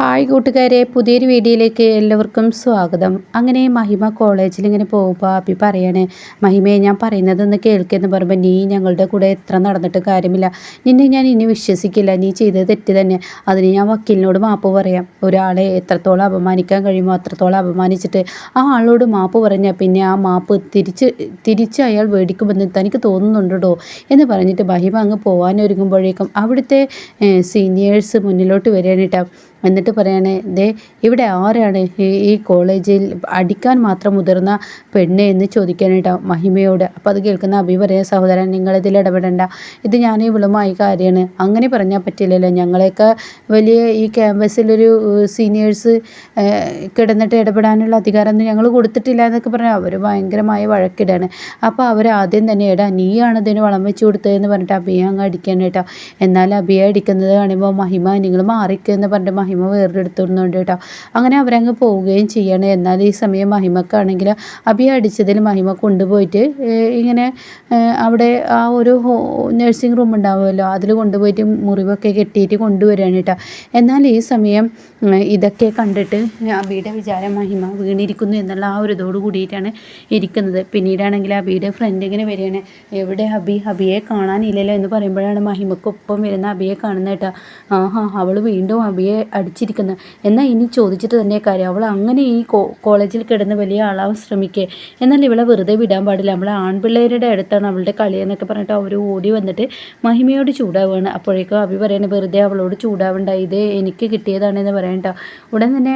Hi കൂട്ടുകാരെ പുതിയൊരു വീഡിയോയിലേക്ക് എല്ലാവർക്കും സ്വാഗതം. അങ്ങനെ മഹിമ കോളേജിൽ ഇങ്ങനെ പോകുമ്പോൾ അപ്പി പറയണേ മഹിമയെ ഞാൻ പറയുന്നതൊന്ന് കേൾക്കെന്ന് പറയുമ്പോൾ നീ ഞങ്ങളുടെ കൂടെ എത്ര നടന്നിട്ട് കാര്യമില്ല. നിന്നെ ഞാൻ ഇനി വിശ്വസിക്കില്ല. നീ ചെയ്തത് തെറ്റ് തന്നെ. അതിന് ഞാൻ വക്കീലിനോട് മാപ്പ് പറയാം. ഒരാളെ എത്രത്തോളം അപമാനിക്കാൻ കഴിയുമോ അത്രത്തോളം അപമാനിച്ചിട്ട് ആ ആളോട് മാപ്പ് പറഞ്ഞാൽ പിന്നെ ആ മാപ്പ് തിരിച്ച് തിരിച്ച് അയാൾ മേടിക്കുമെന്ന് തനിക്ക് തോന്നുന്നുണ്ടോ എന്ന് പറഞ്ഞിട്ട് മഹിമ അങ്ങ് പോകാനൊരുങ്ങുമ്പോഴേക്കും അവിടുത്തെ സീനിയേഴ്സ് മുന്നിലോട്ട് കേട്ടോ എന്നിട്ട് പറയണേ ദേ ഇവിടെ ആരാണ് ഈ കോളേജിൽ അടിക്കാൻ മാത്രം മുതിർന്ന പെണ്ണ് എന്ന് ചോദിക്കാനായിട്ട് മഹിമയോട്. അപ്പോൾ അത് കേൾക്കുന്ന അഭി പറയാൻ സഹോദരൻ നിങ്ങളിതിൽ ഇടപെടണ്ട. ഇത് ഞാൻ ഇവളുമായി കാര്യമാണ്. അങ്ങനെ പറഞ്ഞാൽ പറ്റില്ലല്ലോ. ഞങ്ങളെയൊക്കെ വലിയ ഈ ക്യാമ്പസിലൊരു സീനിയേഴ്സ് കിടന്നിട്ട് ഇടപെടാനുള്ള അധികാരമൊന്നും ഞങ്ങൾ കൊടുത്തിട്ടില്ല എന്നൊക്കെ പറഞ്ഞാൽ അവർ ഭയങ്കരമായ വഴക്കിടാണ്. അപ്പോൾ അവർ ആദ്യം തന്നെ എടാ നീയാണ് ഇതിന് വളം വെച്ച് കൊടുത്തതെന്ന് പറഞ്ഞിട്ട് അഭിയെ അങ്ങ് അടിക്കാനായിട്ടോ. എന്നാൽ അഭിയെ അടിക്കുന്നത് കാണുമ്പോൾ മഹിമ നിങ്ങൾ മാറിക്കുക എന്ന് പറഞ്ഞിട്ട് മഹിമ വേറെടുത്തുന്നുണ്ട് കേട്ടോ അങ്ങനെ അവരങ്ങ് പോവുകയും ചെയ്യണം. എന്നാൽ ഈ സമയം മഹിമക്കാണെങ്കിൽ അഭി അടിച്ചതിൽ മഹിമ കൊണ്ടുപോയിട്ട് ഇങ്ങനെ അവിടെ ആ ഒരു നഴ്സിംഗ് റൂം ഉണ്ടാവുമല്ലോ അതിൽ കൊണ്ടുപോയിട്ട് മുറിവൊക്കെ കെട്ടിയിട്ട് കൊണ്ടുവരികയാണ് കേട്ടോ എന്നാൽ ഈ സമയം ഇതൊക്കെ കണ്ടിട്ട് അബിയുടെ വിചാരം മഹിമ വീണിരിക്കുന്നു എന്നുള്ള ആ ഒരു ഇതോട് കൂടിയിട്ടാണ് ഇരിക്കുന്നത്. പിന്നീടാണെങ്കിൽ അബിയുടെ ഫ്രണ്ട് ഇങ്ങനെ വരികയാണ്. എവിടെ അബി? അബിയെ കാണാനില്ലല്ലോ എന്ന് പറയുമ്പോഴാണ് മഹിമക്കൊപ്പം വരുന്ന അബിയെ കാണുന്നത് കേട്ടോ ആഹാ അവൾ വീണ്ടും അബിയെ അടിച്ചിരിക്കുന്നത് എന്നാൽ ഇനി ചോദിച്ചിട്ട് തന്നെ കാര്യം അവൾ അങ്ങനെ ഈ കോളേജിൽ കിടന്ന് വലിയ ആളാവാൻ ശ്രമിക്കുക എന്നാൽ ഇവളെ വെറുതെ വിടാൻ പാടില്ല. നമ്മളെ ആൺപിള്ളേരുടെ അടുത്താണ് അവളുടെ കളി എന്നൊക്കെ പറഞ്ഞിട്ട് അവർ ഓടി വന്നിട്ട് മഹിമയോട് ചൂടാവുകയാണ് അപ്പോഴേക്കും അഭി പറയുന്നത് വെറുതെ അവളോട് ചൂടാവണ്ട. ഇത് എനിക്ക് കിട്ടിയതാണെന്ന് പറയണ്ട ഉടൻ തന്നെ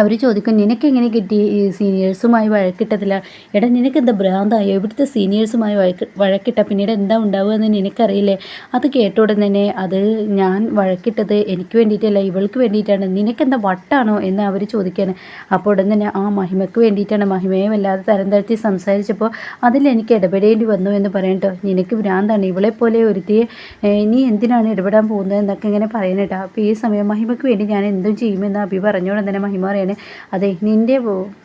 അവർ ചോദിക്കും നിനക്ക് എങ്ങനെ കിട്ടി ഈ സീനിയേഴ്സുമായി വഴക്കിട്ടതില്ല എടാ നിനക്ക് എന്താ ഭ്രാന്തായോ? ഇവിടുത്തെ സീനിയേഴ്സുമായി വഴക്ക് വഴക്കിട്ട പിന്നീട് എന്താ ഉണ്ടാവുക എന്ന് നിനക്കറിയില്ലേ? അത് കേട്ട ഉടനെ തന്നെ അത് ഞാൻ വഴക്കിട്ടത് എനിക്ക് വേണ്ടിയിട്ടല്ല ഇവൾക്ക് വേണ്ടിയിട്ടാണ്. നിനക്കെന്താ വട്ടാണോ? എന്ന് അവർ ചോദിക്കുകയാണ് അപ്പോൾ ഉടൻ തന്നെ ആ മഹിമയ്ക്ക് വേണ്ടിയിട്ടാണ്. മഹിമയെ വല്ലാതെ തരം താഴ്ത്തി സംസാരിച്ചപ്പോൾ അതിൽ എനിക്ക് ഇടപെടേണ്ടി വന്നു എന്ന് പറയട്ടോ നിനക്ക് ഭ്രാന്താണ്. ഇവളെ പോലെ ഒരുത്തിയെ നീ എന്തിനാണ് ഇടപെടാൻ പോകുന്നത് എന്നൊക്കെ ഇങ്ങനെ പറയണേട്ടോ അപ്പോൾ ഈ സമയം മഹിമയ്ക്ക് വേണ്ടി ഞാൻ എന്തും ചെയ്യുമെന്ന് അഭി പറഞ്ഞോടെ തന്നെ മഹിമ പറയണേ. അതെ നിന്റെ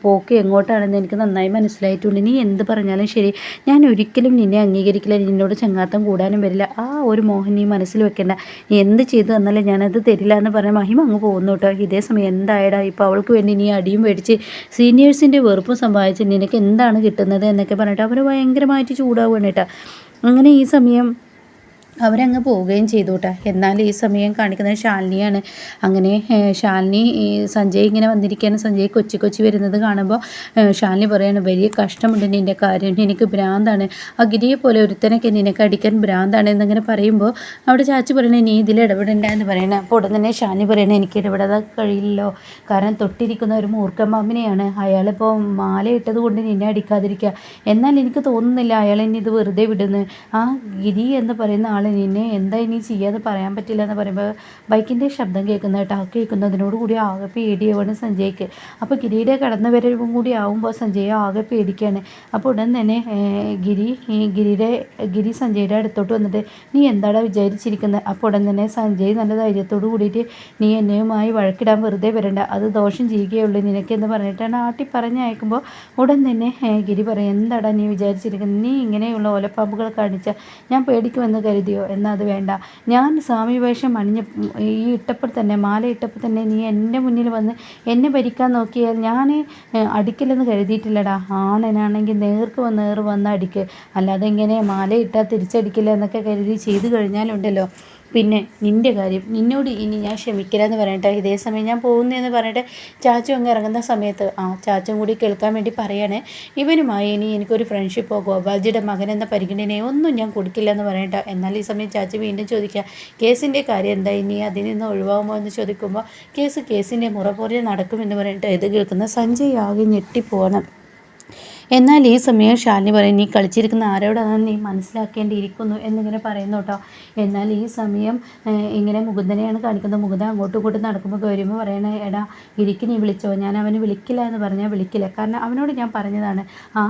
പോക്ക് എങ്ങോട്ടാണെന്ന് എനിക്ക് നന്നായി മനസ്സിലായിട്ടുണ്ട്. നീ എന്ത് പറഞ്ഞാലും ശരി. ഞാൻ ഒരിക്കലും നിന്നെ അംഗീകരിക്കില്ല. നിന്നോട് ചങ്ങാത്തം കൂടാനും വരില്ല. ആ ഒരു മോഹൻ നീ മനസ്സിൽ വെക്കേണ്ട. നീ എന്ത് ചെയ്തു തന്നാലും ഞാനത് തരില്ല എന്ന് പറഞ്ഞ മഹിമ അങ്ങ് പോകുന്നു കേട്ടോ. ഇതേ സമയം എന്തായടാ? ഇപ്പോൾ അവൾക്ക് വേണ്ടി നീ അടിയും മേടിച്ച് സീനിയേഴ്സിന്റെ വെറുപ്പും സമ്പാദിച്ച് നിനക്ക് എന്താണ് കിട്ടുന്നത് എന്നൊക്കെ പറഞ്ഞിട്ട് അവർ ഭയങ്കരമായിട്ട് ചൂടാവുകയാണ് കേട്ടോ. അങ്ങനെ ഈ സമയം അവരങ്ങ് പോവുകയും ചെയ്തു കേട്ടോ എന്നാൽ ഈ സമയം കാണിക്കുന്നത് ശാലിനിയാണ്. അങ്ങനെ ശാലിനി സഞ്ജയ് ഇങ്ങനെ വന്നിരിക്കുകയാണ്. സഞ്ജയ് കൊച്ചി കൊച്ചി വരുന്നത് കാണുമ്പോൾ ശാലിനി പറയാണ് വലിയ കഷ്ടമുണ്ട് നിന്റെ കാര്യം. എനിക്ക് ഭ്രാന്താണ്. അഗിരിയെ ഗിരിയെ പോലെ ഒരുത്തനൊക്കെ നിനക്ക് അടിക്കാൻ ഭ്രാന്താണ് എന്നിങ്ങനെ പറയുമ്പോൾ അവിടെ ചാച്ചി പറയണേ നീ ഇതിൽ ഇടപെടണ്ട എന്ന് പറയണേ. അപ്പോൾ ഉടൻ തന്നെ ശാലിനി പറയണേ എനിക്ക് ഇടപെടാതെ കഴിയില്ലല്ലോ കാരണം തൊട്ടിരിക്കുന്ന ഒരു മൂർഖമ്പാമ്പിനെയാണ് അയാളിപ്പോൾ മാല ഇട്ടത് കൊണ്ട് നിന്നെ അടിക്കാതിരിക്കുക. എന്നാൽ എനിക്ക് തോന്നുന്നില്ല അയാൾ ഇനി ഇത് വെറുതെ വിടുന്നു. ആ ഗിരി എന്ന് പറയുന്ന ആൾ നിന്നെ എന്താ ഇനി ചെയ്യാതെ പറയാൻ പറ്റില്ല എന്ന് പറയുമ്പോൾ ബൈക്കിന്റെ ശബ്ദം കേൾക്കുന്ന കേട്ടോ കേൾക്കുന്നതിനോട് കൂടി ആകെ പേടിയാവാണ് സഞ്ജയ്ക്ക്. അപ്പോൾ ഗിരിയുടെ കടന്നു വരവും കൂടി ആവുമ്പോൾ സഞ്ജയ് ആകെ പേടിക്കുകയാണ് അപ്പോൾ ഉടൻ തന്നെ ഗിരി ഗിരിയുടെ ഗിരി സഞ്ജയുടെ അടുത്തോട്ട് വന്നിട്ട് നീ എന്താടാ വിചാരിച്ചിരിക്കുന്നത് അപ്പോൾ ഉടൻ തന്നെ സഞ്ജയ് നല്ല ധൈര്യത്തോട് കൂടിയിട്ട് നീ എന്നെയുമായി വഴക്കിടാൻ വെറുതെ വരണ്ട അത് ദോഷം ചെയ്യുകയുള്ളൂ നിനക്കെന്ന് പറഞ്ഞിട്ടാണ് ആട്ടി പറഞ്ഞയക്കുമ്പോൾ ഉടൻ തന്നെ ഗിരി പറയും എന്താടാ നീ വിചാരിച്ചിരിക്കുന്നത് നീ ഇങ്ങനെയുള്ള ഓലപ്പാമ്പുകൾ കാണിച്ച ഞാൻ പേടിക്കുമെന്ന് കരുതിയോ? മതിയോ എന്നാൽ അത് വേണ്ട. ഞാൻ സ്വാമി വേഷം അണിഞ്ഞ ഈ ഇട്ടപ്പോൾ തന്നെ മാല ഇട്ടപ്പോൾ തന്നെ നീ എന്റെ മുന്നിൽ വന്ന് എന്നെ ഭരിക്കാൻ നോക്കിയാൽ ഞാൻ അടിക്കില്ലെന്ന് കരുതിയിട്ടില്ലടാ. ആണനാണെങ്കിൽ നേർക്ക് വന്ന് നേർ വന്ന് അടിക്ക്. അല്ലാതെ ഇങ്ങനെ മാല ഇട്ടാൽ തിരിച്ചടിക്കില്ല എന്നൊക്കെ കരുതി ചെയ്തു കഴിഞ്ഞാലുണ്ടല്ലോ. പിന്നെ നിന്റെ കാര്യം. നിന്നോട് ഇനി ഞാൻ ക്ഷമിക്കില്ല എന്ന് പറഞ്ഞിട്ട് ഇതേ സമയം ഞാൻ പോകുന്നതെന്ന് പറഞ്ഞിട്ട് ചാച്ചു അങ്ങ് ഇറങ്ങുന്ന സമയത്ത് ആ ചാച്ചും കൂടി കേൾക്കാൻ വേണ്ടി പറയണേ ഇവനുമായി ഇനി എനിക്കൊരു ഫ്രണ്ട്ഷിപ്പോ ഗോപാൽജിയുടെ മകൻ എന്ന പരിഗണനയോ ഒന്നും ഞാൻ കൊടുക്കില്ല എന്ന് പറയട്ടെ. എന്നാൽ ഈ സമയം ചാച്ചു വീണ്ടും ചോദിക്കുക കേസിന്റെ കാര്യം എന്താ? ഇനി അതിൽ നിന്ന് ഒഴിവാകുമോ? എന്ന് ചോദിക്കുമ്പോൾ കേസ് കേസിന്റെ മുറ പോലെ നടക്കുമെന്ന് പറഞ്ഞിട്ട് ഇത് കേൾക്കുന്ന സഞ്ജയ് ആകെ ഞെട്ടിപ്പോകണം എന്നാൽ ഈ സമയം ശാലിനി പറയും നീ കളിച്ചിരിക്കുന്ന ആരോടാണ് നീ മനസ്സിലാക്കേണ്ടിയിരിക്കുന്നു എന്നിങ്ങനെ പറയുന്നു കേട്ടോ. എന്നാൽ ഈ സമയം ഇങ്ങനെ മുകുന്ദനെയാണ് കാണിക്കുന്നത്. മുകുന്ദൻ അങ്ങോട്ടും ഇങ്ങോട്ടും നടക്കുമ്പോൾ വരുമ്പോൾ പറയണേ എടാ ഇരിക്ക് നീ വിളിച്ചോ. ഞാൻ അവന് വിളിക്കില്ല എന്ന് പറഞ്ഞാൽ വിളിക്കില്ല. കാരണം അവനോട് ഞാൻ പറഞ്ഞതാണ് ആ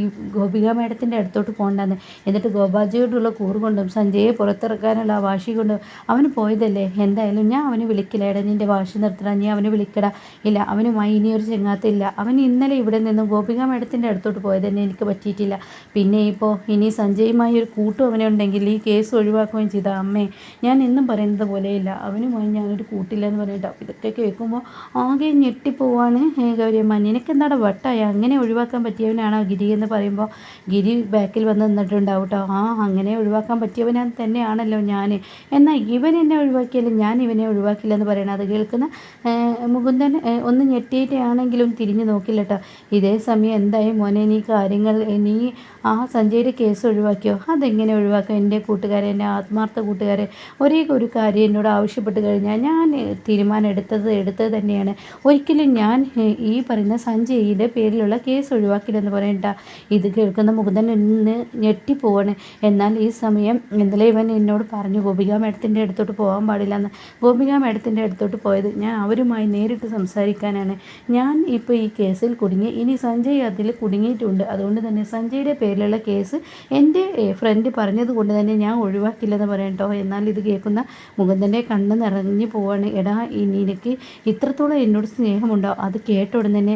ഈ ഗോപിക മേഡത്തിന്റെ അടുത്തോട്ട് പോകണ്ടെന്ന്. എന്നിട്ട് ഗോപാജിയോടുള്ള കൂറ് കൊണ്ടും സഞ്ജയെ പുറത്തിറക്കാനുള്ള വാശി കൊണ്ടും അവന് പോയതല്ലേ. എന്തായാലും ഞാൻ അവന് വിളിക്കില്ല. എടാ നിന്റെ വാശി നിർത്തടാ. നീ അവന് വിളിക്കടാ. ഇല്ല അവനുമായി ഇനിയൊരു ചെങ്ങാത്തില്ല അവൻ ഇന്നലെ ഇവിടെ നിന്നും ഗോപി ഗോപിക മേഡത്തിന്റെ അടുത്തോട്ട് പോയത് തന്നെ എനിക്ക് പറ്റിയിട്ടില്ല. പിന്നെ ഇപ്പോൾ ഇനി സഞ്ജയുമായി ഒരു കൂട്ടും അവനെ ഉണ്ടെങ്കിൽ ഈ കേസ് ഒഴിവാക്കുകയും ചെയ്ത അമ്മേ ഞാൻ എന്നും പറയുന്നത് പോലെയില്ല. അവനുമായി ഞാനൊരു കൂട്ടില്ല എന്ന് പറഞ്ഞിട്ട് അപ്പോൾ ഇതൊക്കെ കേൾക്കുമ്പോൾ ആകെ ഞെട്ടിപ്പോവാണ് ഗൗരിയമ്മ നിനക്കെന്താണ് വട്ടായി? അങ്ങനെ ഒഴിവാക്കാൻ പറ്റിയവനാണോ ഗിരി എന്ന് പറയുമ്പോൾ ഗിരി ബാക്കിൽ വന്ന് നിന്നിട്ടുണ്ടാവും കേട്ടോ ആ അങ്ങനെ ഒഴിവാക്കാൻ പറ്റിയവനാ തന്നെയാണല്ലോ ഞാൻ എന്നാൽ ഇവൻ എന്നെ ഒഴിവാക്കിയാലും ഞാൻ ഇവനെ ഒഴിവാക്കില്ല എന്ന് പറയണം അത് കേൾക്കുന്ന മുകുന്ദൻ ഒന്ന് ഞെട്ടിയിട്ടാണെങ്കിലും തിരിഞ്ഞു നോക്കില്ല കേട്ടോ ഇതേ സമയം എന്തായാലും മോനെ? നീ കാര്യങ്ങൾ നീ ആ സഞ്ജയുടെ കേസ് ഒഴിവാക്കിയോ? അതെങ്ങനെ ഒഴിവാക്കാം? എന്റെ കൂട്ടുകാരെ എന്റെ ആത്മാർത്ഥ കൂട്ടുകാരെ ഒരേ ഒരു കാര്യം എന്നോട് ആവശ്യപ്പെട്ട് കഴിഞ്ഞാൽ ഞാൻ തീരുമാനം എടുത്തത് എടുത്തത് തന്നെയാണ്. ഒരിക്കലും ഞാൻ ഈ പറയുന്ന സഞ്ജയുടെ പേരിലുള്ള കേസ് ഒഴിവാക്കില്ലെന്ന് പറയണ്ട. ഇത് കേൾക്കുന്ന മുകുന്ദൻ നിന്ന് ഞെട്ടിപ്പോവാണ് എന്നാൽ ഈ സമയം ഇന്നലെ ഇവൻ എന്നോട് പറഞ്ഞു ഗോപിക മേഡത്തിന്റെ അടുത്തോട്ട് പോകാൻ പാടില്ല എന്ന് ഗോപിക മേഡത്തിന്റെ അടുത്തോട്ട് പോയത് ഞാൻ അവരുമായി നേരിട്ട് സംസാരിക്കാനാണ്. ഞാൻ ഇപ്പോൾ ഈ കേസിൽ കുടുങ്ങി. ഇനി സഞ്ജയ് അതിൽ കുടുങ്ങിയിട്ടുണ്ട്. അതുകൊണ്ട് തന്നെ സഞ്ജയുടെ പേരിലുള്ള കേസ് എന്റെ ഫ്രണ്ട് പറഞ്ഞത് കൊണ്ട് തന്നെ ഞാൻ ഒഴിവാക്കില്ലെന്ന് പറയട്ടോ എന്നാൽ ഇത് കേൾക്കുന്ന മുകുന്ദന്റെ കണ്ണ് നിറഞ്ഞു പോവാണ്. എടാ നിനക്ക് ഇത്രത്തോളം എന്നോട് സ്നേഹമുണ്ടോ? അത് കേട്ട തന്നെ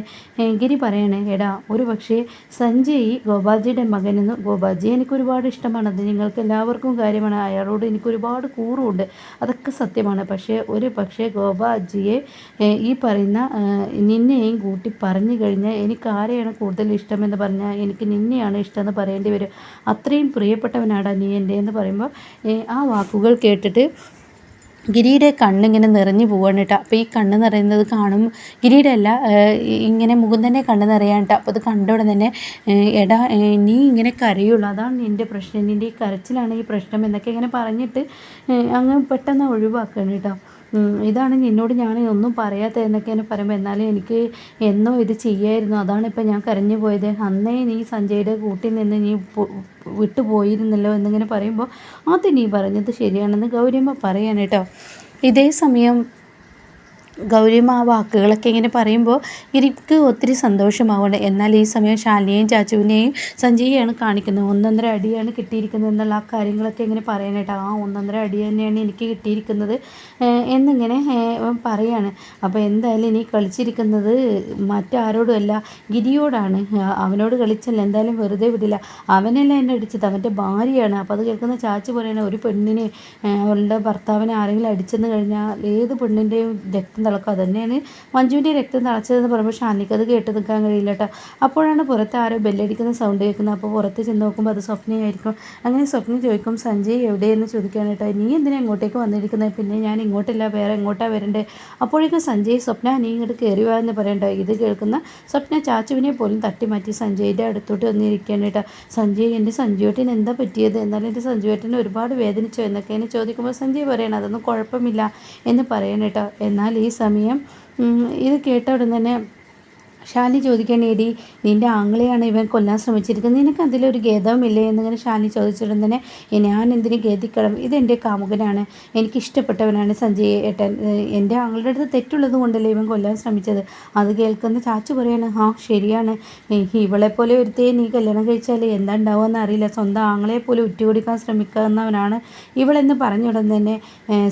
ഗിരി പറയണേ എടാ ഒരു പക്ഷേ സഞ്ജയ് ഗോപാജിയുടെ മകനെന്ന് ഗോപാജി എനിക്ക് ഒരുപാട് ഇഷ്ടമാണ്. അത് നിങ്ങൾക്ക് എല്ലാവർക്കും കാര്യമാണ്. അയാളോട് എനിക്ക് ഒരുപാട് കൂറുമുണ്ട് അതൊക്കെ സത്യമാണ്. പക്ഷേ ഒരു പക്ഷേ ഗോപാജിയെ ഈ പറയുന്ന നിന്നെയും കൂട്ടി പറഞ്ഞു കഴിഞ്ഞാൽ എനിക്ക് ആരെയാണ് കൂടുതൽ ഇഷ്ടമെന്ന് പറഞ്ഞാൽ എനിക്ക് നിന്നെയാണ് ഇഷ്ടമെന്ന് പറയേണ്ടി വരും. അത്രയും പ്രിയപ്പെട്ടവനാടാ നീ എന്റെ എന്ന് പറയുമ്പോൾ ആ വാക്കുകൾ കേട്ടിട്ട് ഗിരിയുടെ കണ്ണിങ്ങനെ നിറഞ്ഞു പോവാണ് കേട്ടോ. അപ്പോൾ ഈ കണ്ണ് നിറയുന്നത് കാണും. ഗിരിയുടെ അല്ല ഇങ്ങനെ മുകുന്ദനെ കണ്ണ് നിറയാണ് കേട്ടോ. അപ്പോൾ അത് കണ്ടോടെ തന്നെ എടാ നീ ഇങ്ങനെ കരയുള്ളൂ. അതാണ് നിന്റെ പ്രശ്നം. നിന്റെ ഈ കരച്ചിലാണ് ഈ പ്രശ്നം എന്നൊക്കെ ഇങ്ങനെ പറഞ്ഞിട്ട് അങ്ങ് പെട്ടെന്ന് ഒഴിവാക്കുകയാണ് കേട്ടോ. ഇതാണ് എന്നോട് ഞാൻ ഒന്നും പറയാത്ത എന്നൊക്കെയാണ് പറയുമ്പോൾ എന്നാലും എനിക്ക് എന്നോ ഇത് ചെയ്യായിരുന്നു. അതാണ് ഇപ്പം ഞാൻ കരഞ്ഞു പോയത്. അന്നേ നീ സഞ്ജയുടെ കൂട്ടിൽ നിന്ന് നീ വിട്ടുപോയിരുന്നല്ലോ എന്നിങ്ങനെ പറയുമ്പോൾ അത് നീ പറഞ്ഞത് ശരിയാണെന്ന് ഗൗരിയമ്മ കേട്ടോ. ഇതേ സമയം ഗൗരിയമ്മ ആ വാക്കുകളൊക്കെ ഇങ്ങനെ പറയുമ്പോൾ എനിക്ക് ഒത്തിരി സന്തോഷമാവുന്നുണ്ട്. എന്നാൽ ഈ സമയം ശാലിനെയും ചാച്ചുവിനെയും സഞ്ജയെയാണ് കാണിക്കുന്നത്. ഒന്നൊന്നര അടിയാണ് കിട്ടിയിരിക്കുന്നത് എന്നുള്ള ആ കാര്യങ്ങളൊക്കെ ഇങ്ങനെ പറയാനായിട്ട് ആ ഒന്നൊന്നര അടി തന്നെയാണ് എനിക്ക് കിട്ടിയിരിക്കുന്നത് എന്നിങ്ങനെ പറയാണ്. അപ്പോൾ എന്തായാലും ഇനി കളിച്ചിരിക്കുന്നത് മറ്റാരോടുമല്ല ഗിരിയോടാണ്. അവനോട് കളിച്ചല്ല എന്തായാലും വെറുതെ വിടില്ല. അവനല്ല എന്നെ അടിച്ചത്? അവന്റെ ഭാര്യയാണ്. അപ്പോൾ അത് കേൾക്കുന്ന ചാച്ചു പോലെയാണ് ഒരു പെണ്ണിനെ അവളുടെ ഭർത്താവിനെ ആരെങ്കിലും അടിച്ചെന്ന് കഴിഞ്ഞാൽ ഏത് പെണ്ണിന്റെയും രക്തം തിളക്കും അത് തന്നെയാണ് മഞ്ജുവിന്റെ രക്തം തിളച്ചതെന്ന് പറയുമ്പോൾ ഷാനിക്ക് അത് കേട്ട് നിൽക്കാൻ കഴിയില്ല കേട്ടോ അപ്പോഴാണ് പുറത്ത് ആരോ ബെല്ലടിക്കുന്ന സൗണ്ട് കേൾക്കുന്നത്. അപ്പോൾ പുറത്ത് ചെന്ന് നോക്കുമ്പോൾ അത് സ്വപ്നയായിരിക്കും. അങ്ങനെ സ്വപ്നം ചോദിക്കും സഞ്ജയ് എവിടെയെന്ന് ചോദിക്കുകയാണ് കേട്ടോ നീ എന്തിനാ ഇങ്ങോട്ടേക്ക് വന്നിരിക്കുന്നത് പിന്നെ ഞാൻ ഇങ്ങോട്ടില്ല വേറെ എങ്ങോട്ടാണ് വരണ്ടേ? അപ്പോഴേക്കും സഞ്ജയ് സ്വപ്ന നീ ഇങ്ങോട്ട് കയറി വാ എന്ന് പറയണ്ട ഇത് കേൾക്കുന്ന സ്വപ്ന ചാച്ചുവിനെ പോലും തട്ടിമാറ്റി സഞ്ജയിന്റെ അടുത്തോട്ട് വന്നിരിക്കുകയാണ് കേട്ടോ സഞ്ജയ് എന്റെ സഞ്ജുവേട്ടന് എന്താ പറ്റിയത്? എന്നാലും എന്റെ സഞ്ജുവേട്ടന് ഒരുപാട് വേദനിച്ചോ? എന്നൊക്കെ എന്നെ ചോദിക്കുമ്പോൾ സഞ്ജയ് പറയണം അതൊന്നും കുഴപ്പമില്ല എന്ന് പറയണം കേട്ടോ എന്നാൽ ഈ സമയം. ഇത് കേട്ട ഉടൻ തന്നെ ഷാലി ചോദിക്കണേ എടി നിന്റെ ആങ്ങളെയാണ് ഇവൻ കൊല്ലാൻ ശ്രമിച്ചിരിക്കുന്നത്? നിനക്ക് അതിലൊരു ഖേദവുമില്ലേ? എന്നിങ്ങനെ ഷാലി ചോദിച്ചിടം തന്നെ ഞാൻ എന്തിനു ഖേദിക്കണം? ഇതെന്റെ കാമുകനാണ്. എനിക്കിഷ്ടപ്പെട്ടവനാണ് സഞ്ജയ് ഏട്ടൻ. എന്റെ ആങ്ങളുടെ അടുത്ത് തെറ്റുള്ളത് കൊണ്ടല്ലേ ഇവൻ കൊല്ലാൻ ശ്രമിച്ചത്? അത് കേൾക്കുന്ന ചാച്ചു പറയാണ് ആ ശരിയാണ്. ഇവളെ പോലെ ഒരുത്തേ നീ കല്യാണം കഴിച്ചാൽ എന്താ ഉണ്ടാവുമെന്ന് അറിയില്ല. സ്വന്തം ആങ്ങളെ പോലെ ഉറ്റുകൊടുക്കാൻ ശ്രമിക്കുന്നവനാണ് ഇവളെന്ന് പറഞ്ഞുടൻ തന്നെ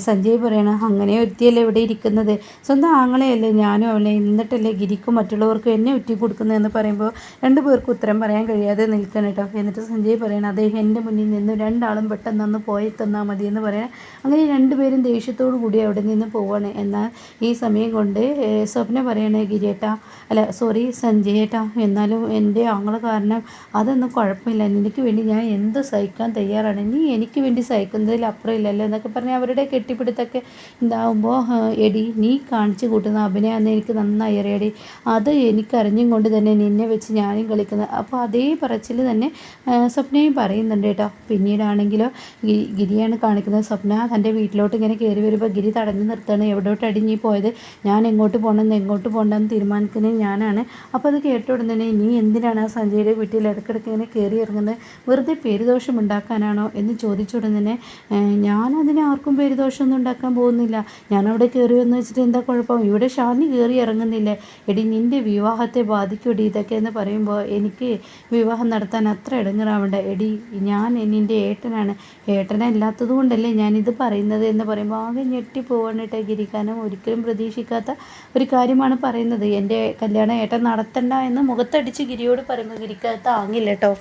സഞ്ജയ് പറയണം അങ്ങനെ ഒരുത്തിയല്ലേ ഇവിടെ ഇരിക്കുന്നത്? സ്വന്തം ആങ്ങളെയല്ലേ ഞാനും അവളെ? എന്നിട്ടല്ലേ ഗിരിക്കും മറ്റുള്ളവർക്കും അവർക്ക് എന്നെ ഉറ്റി കൊടുക്കുന്നതെന്ന് പറയുമ്പോൾ രണ്ടു പേർക്ക് ഉത്തരം പറയാൻ കഴിയാതെ നിൽക്കണം കേട്ടോ. എന്നിട്ട് സഞ്ജയ് പറയണം അദ്ദേഹം എന്റെ മുന്നിൽ നിന്ന് രണ്ടാളും പെട്ടെന്ന് ഒന്ന് പോയി തന്നാൽ മതി എന്ന് പറയാൻ. അങ്ങനെ രണ്ടുപേരും ദേഷ്യത്തോടു കൂടി അവിടെ നിന്ന് പോവാണ്. എന്നാൽ ഈ സമയം കൊണ്ട് സ്വപ്ന പറയണേ ഗിരിയേട്ട അല്ല സോറി സഞ്ജയേട്ട എന്നാലും എന്റെ ആങ്ങളെ കാരണം അതൊന്നും കുഴപ്പമില്ല. എനിക്ക് വേണ്ടി ഞാൻ എന്ത് സഹിക്കാൻ തയ്യാറാണ്? നീ എനിക്ക് വേണ്ടി സഹിക്കുന്നതിൽ അപ്പുറം ഇല്ലല്ലോ എന്നൊക്കെ പറഞ്ഞ് അവരുടെ കെട്ടിപ്പിടുത്തൊക്കെ ഉണ്ടാവുമ്പോൾ എടി നീ കാണിച്ചു കൂട്ടുന്ന അഭിനയാന്ന് എനിക്ക് നന്നായി അറിയടി അത് എനിക്കറിഞ്ഞും കൊണ്ട് തന്നെ നിന്നെ വെച്ച് ഞാനും കളിക്കുന്നത്. അപ്പോൾ അതേ പറച്ചിൽ തന്നെ സ്വപ്നയും പറയുന്നുണ്ട് കേട്ടോ. പിന്നീടാണെങ്കിലോ ഗിരിയാണ് കാണിക്കുന്നത്. സ്വപ്ന തന്റെ വീട്ടിലോട്ട് ഇങ്ങനെ കയറി വരുമ്പോൾ ഗിരി തടഞ്ഞു നിർത്തുകയാണ്. എവിടോട്ട് അടിഞ്ഞി പോയത്? ഞാൻ എങ്ങോട്ട് പോകണമെന്ന് എങ്ങോട്ട് പോകണമെന്ന് തീരുമാനിക്കുന്നത് ഞാനാണ്. അപ്പോൾ അത് കേട്ട തന്നെ നീ എന്തിനാണ് ആ സഞ്ജയുടെ വീട്ടിൽ ഇടയ്ക്കിടയ്ക്ക് ഇങ്ങനെ കയറി ഇറങ്ങുന്നത്? വെറുതെ പേരുദോഷം ഉണ്ടാക്കാനാണോ എന്ന് ചോദിച്ച ഉടൻ തന്നെ ഞാൻ അതിന് ആർക്കും പേരുദോഷമൊന്നും ഉണ്ടാക്കാൻ പോകുന്നില്ല. ഞാനവിടെ കയറി വന്ന് വെച്ചിട്ട് എന്താ കുഴപ്പം? ഇവിടെ ഷാനി കയറി ഇറങ്ങുന്നില്ലേ? എടി നിന്റെ വ്യൂ വിവാഹത്തെ ബാധിക്കൂടി ഇതൊക്കെ എന്ന് പറയുമ്പോൾ എനിക്ക് വിവാഹം നടത്താൻ അത്ര ഇടങ്ങറാവണ്ട. എടി ഞാൻ നിന്റെ ഏട്ടനാണ്. ഏട്ടനല്ലാത്തത് കൊണ്ടല്ലേ ഞാനിത് പറയുന്നത് എന്ന് പറയുമ്പോൾ ആകെ ഞെട്ടിപ്പോവാണ് കേട്ടോ ഗിരിക്കാനും ഒരിക്കലും പ്രതീക്ഷിക്കാത്ത ഒരു കാര്യമാണ് പറയുന്നത്. എന്റെ കല്യാണം ഏട്ടൻ നടത്തണ്ട എന്ന് മുഖത്തടിച്ച് ഗിരിയോട് പറയുമ്പോൾ ഗിരിക്കാത്ത ആങ്ങില്ല കേട്ടോ